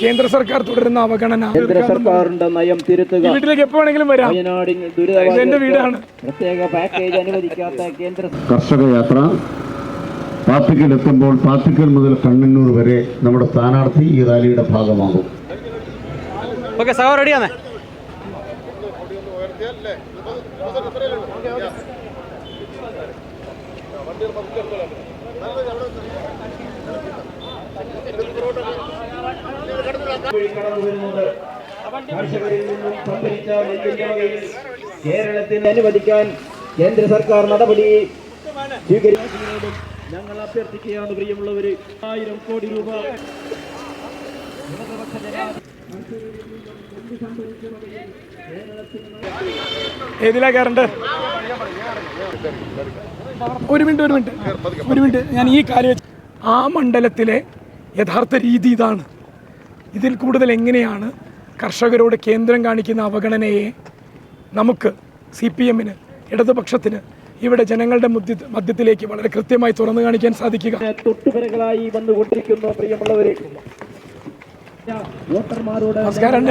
കേന്ദ്ര സർക്കാർ തുടരുന്ന അവഗണന. കേന്ദ്ര സർക്കാരിന്റെ നയം തിരുത്തുക. വീട്ടിലേക്ക് എപ്പോ വേണമെങ്കിലും വരാം. വയനാടിന് എന്റെ വീടാണ്. പ്രത്യേക പാക്കേജ് അനുവദിക്കാത്ത കേന്ദ്ര കർഷക യാത്ര. പാർട്ടിക്കലെത്തുമ്പോൾ പാർട്ടിക്കൽ മുതൽ കണ്ണന്നൂർ വരെ നമ്മുടെ സ്ഥാനാർത്ഥി ഈ റാലിയുടെ ഭാഗമാകും. ഓക്കെ സഹോ റെഡിയാണേ കർഷകരിൽ നിന്നും സംഭരിച്ച നെല്ലിന്റെ വകയിൽ കേരളത്തിന് അനുവദിക്കാൻ കേന്ദ്ര സർക്കാർ നടപടി സ്വീകരിക്കുന്നതിനോടും ഞങ്ങൾ അഭ്യർത്ഥിക്കുകയാണ് പ്രിയമുള്ളവര്. ആയിരം കോടി രൂപ. ഏതിലാ കയറണ്ട്? ഒരു മിനിറ്റ് ഒരു മിനിറ്റ്. ഒരു മിനിറ്റ്. ഞാൻ ഈ കാര്യം ആ മണ്ഡലത്തിലെ യഥാർത്ഥ രീതി ഇതാണ്. ഇതിൽ കൂടുതൽ എങ്ങനെയാണ് കർഷകരോട് കേന്ദ്രം കാണിക്കുന്ന അവഗണനയെ നമുക്ക് സി പി എമ്മിന് ഇടതുപക്ഷത്തിന് ഇവിടെ ജനങ്ങളുടെ മധ്യത്തിലേക്ക് വളരെ കൃത്യമായി തുറന്നു കാണിക്കാൻ സാധിക്കുക? തൊട്ടുപിറകളായി വന്നുകൊണ്ടിരിക്കുന്നു പ്രിയമുള്ളവര്. നമസ്കാരം